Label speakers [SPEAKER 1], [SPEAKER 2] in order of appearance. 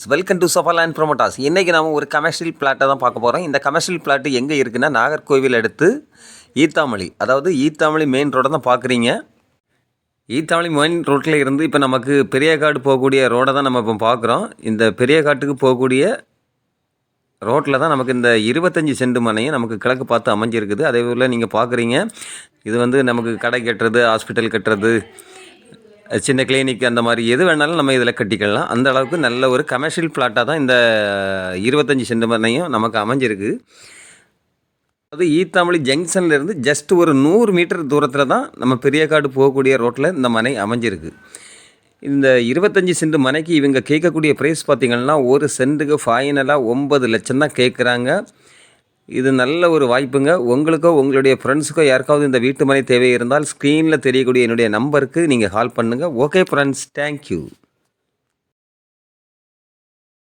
[SPEAKER 1] Welcome to Safal land promoters இன்றைக்கி நம்ம ஒரு கமர்ஷியல் பிளாட்டை தான் பார்க்க போகிறோம் இந்த கமர்ஷியல் பிளாட்டு எங்கே இருக்குன்னா நாகர்கோவில் அடுத்து ஈத்தாமலி. அதாவது ஈத்தாமலி மெயின் ரோடை தான் பார்க்குறீங்க. ஈத்தாமலி மெயின் ரோட்டில் இருந்து இப்போ நமக்கு பெரியகாடு போகக்கூடிய ரோடை தான் நம்ம இப்போ பார்க்குறோம். இந்த பெரியகாட்டுக்கு போகக்கூடிய ரோட்டில் தான் நமக்கு இந்த இருபத்தஞ்சி செண்டு மனையும் நமக்கு கிழக்கு பார்த்து அமைஞ்சிருக்குது. அதே போல் நீங்கள் பார்க்குறீங்க. இது வந்து நமக்கு கடை கட்டுறது ஹாஸ்பிட்டல் கட்டுறது சின்ன கிளினிக் அந்த மாதிரி எது வேணாலும் நம்ம இதில் கட்டிக்கலாம். அந்த அளவுக்கு நல்ல ஒரு கமர்ஷியல் பிளாட்டாக தான் இந்த இருபத்தஞ்சி சென்ட் மனையும் நமக்கு அமைஞ்சிருக்கு. அது ஈத்தாமொழி ஜங்ஷன்லேருந்து ஜஸ்ட் ஒரு நூறு மீட்டர் தூரத்தில் தான் நம்ம பெரியக்காடு போகக்கூடிய ரோட்டில் இந்த மனை அமைஞ்சிருக்கு. இந்த இருபத்தஞ்சி சென்ட் மனைக்கு இவங்க கேட்கக்கூடிய ப்ரைஸ் பார்த்திங்கன்னா ஒரு சென்ட்டுக்கு ஃபைனலாக ஒம்பது லட்சம் தான் கேட்குறாங்க. இது நல்ல ஒரு வாய்ப்புங்க. உங்களுக்கோ உங்களுடைய ஃப்ரெண்ட்ஸுக்கோ யாருக்காவது இந்த வீட்டு மனை தேவை இருந்தால் ஸ்க்ரீனில் தெரியக்கூடிய என்னுடைய நம்பருக்கு நீங்கள் கால் பண்ணுங்கள் ஓகே ஃப்ரெண்ட்ஸ் தேங்க்யூ